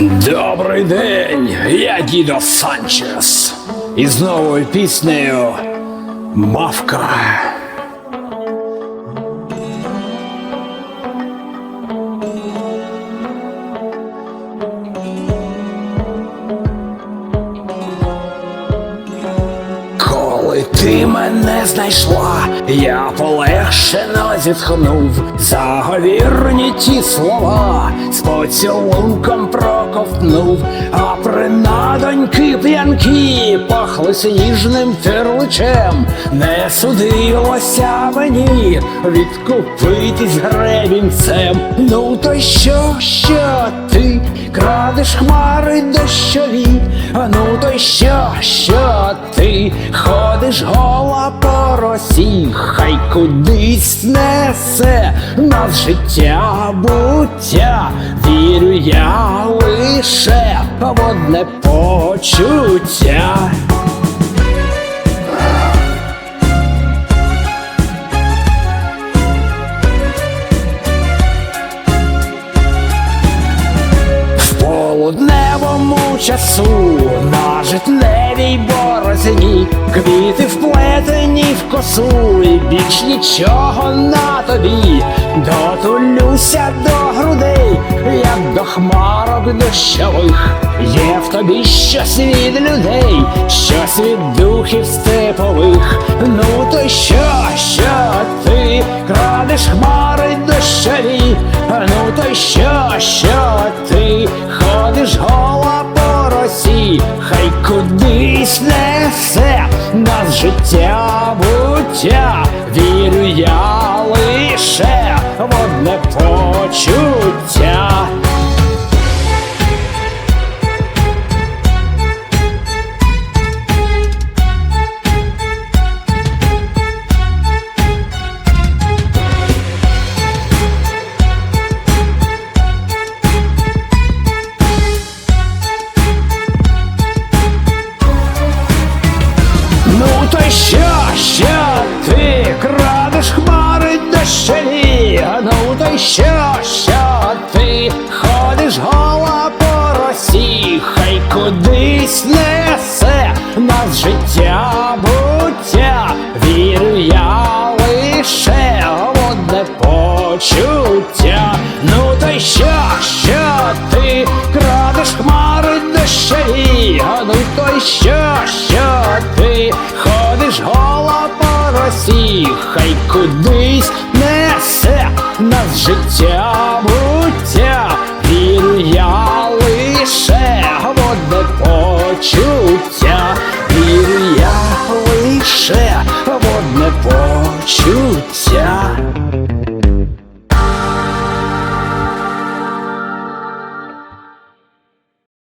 Добрий день, я Дідо Санчес. І з новою піснею Мавка. Ти мене знайшла, я полегшено зітхнув заговірні ті слова, з поцілунком проковтнув, а принадоньки п'янкі пахли сніжним терличем. Не судилося мені відкупитись гребінцем. Ну то що, що ти крадеш хмари дощові? А ну то що, що ти ходиш гола по росі, хай кудись несе нас життя буття, вірю я лише в одне почуття. В полудневому часу на житневій борозні квіти вплетені в косу, і більш нічого на тобі. Дотулюся до грудей, як до хмарок дощових. Є в тобі щось від людей, щось від духів степових. Ну то що, що ти крадеш хмари дощові? Ну то що, кудись несе нас життя буття, вірю я лише в одне почуття. Що, що ти крадеш хмари дощові? Ну то що, що ти ходиш гола по росі, хай кудись несе нас життя буття, вірю я лише в одне почуття. Ну то й що, що ти крадеш хмари дощові? Ну то й що, що ти ходиш ж гола поросі, хай кудись несе нас життя буття, вірю я лише водне почуття, вірю я лише водне почуття.